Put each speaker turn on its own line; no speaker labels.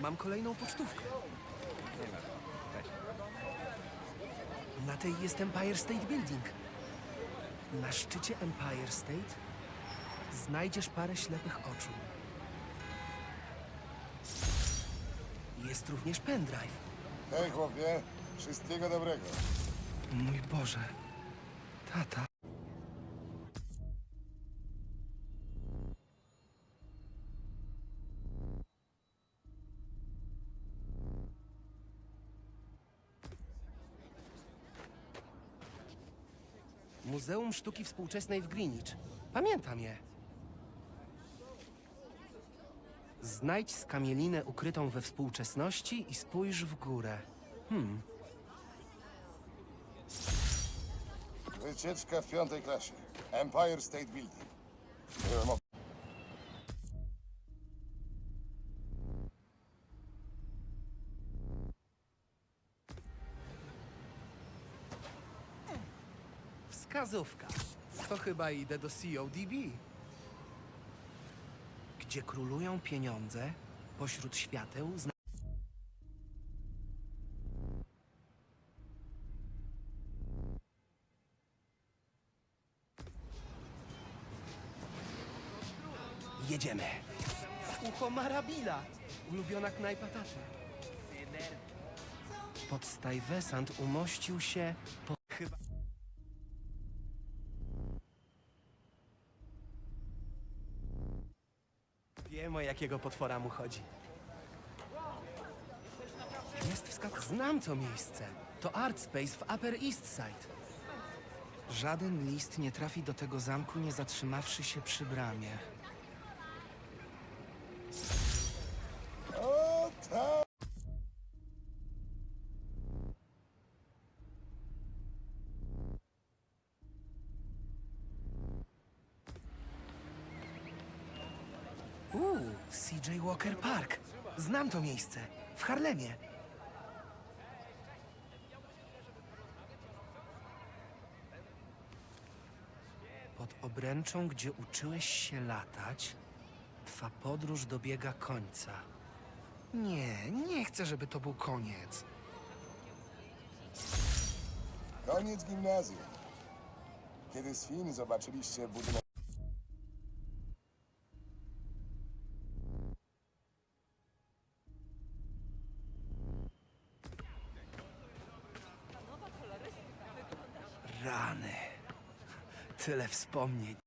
Mam kolejną pocztówkę. Na tej jest Empire State Building. Na szczycie Empire State znajdziesz parę ślepych oczu. Jest również pendrive.
Hej chłopie, wszystkiego dobrego.
Mój Boże. Tata. Muzeum Sztuki Współczesnej w Greenwich. Pamiętam je. Znajdź skamielinę ukrytą we współczesności i spójrz w górę.
Wycieczka w piątej klasie. Empire State Building.
Wskazówka. To chyba idę do CODB. Gdzie królują pieniądze, pośród świateł zna... Jedziemy. Ucho Marabila. Ulubiona knajpa taty. Pod Stuyvesant umościł się po... chyba... Wiem, o jakiego potwora mu chodzi. Jest wskaz... Znam to miejsce. To Art Space w Upper East Side. Żaden list nie trafi do tego zamku, nie zatrzymawszy się przy bramie. CJ Walker Park. Znam to miejsce. W Harlemie. Pod obręczą, gdzie uczyłeś się latać, twa podróż dobiega końca. Nie, nie chcę, żeby to był koniec.
Koniec gimnazjum. Kiedy z zobaczyliście budynek...
Rany. Tyle wspomnień.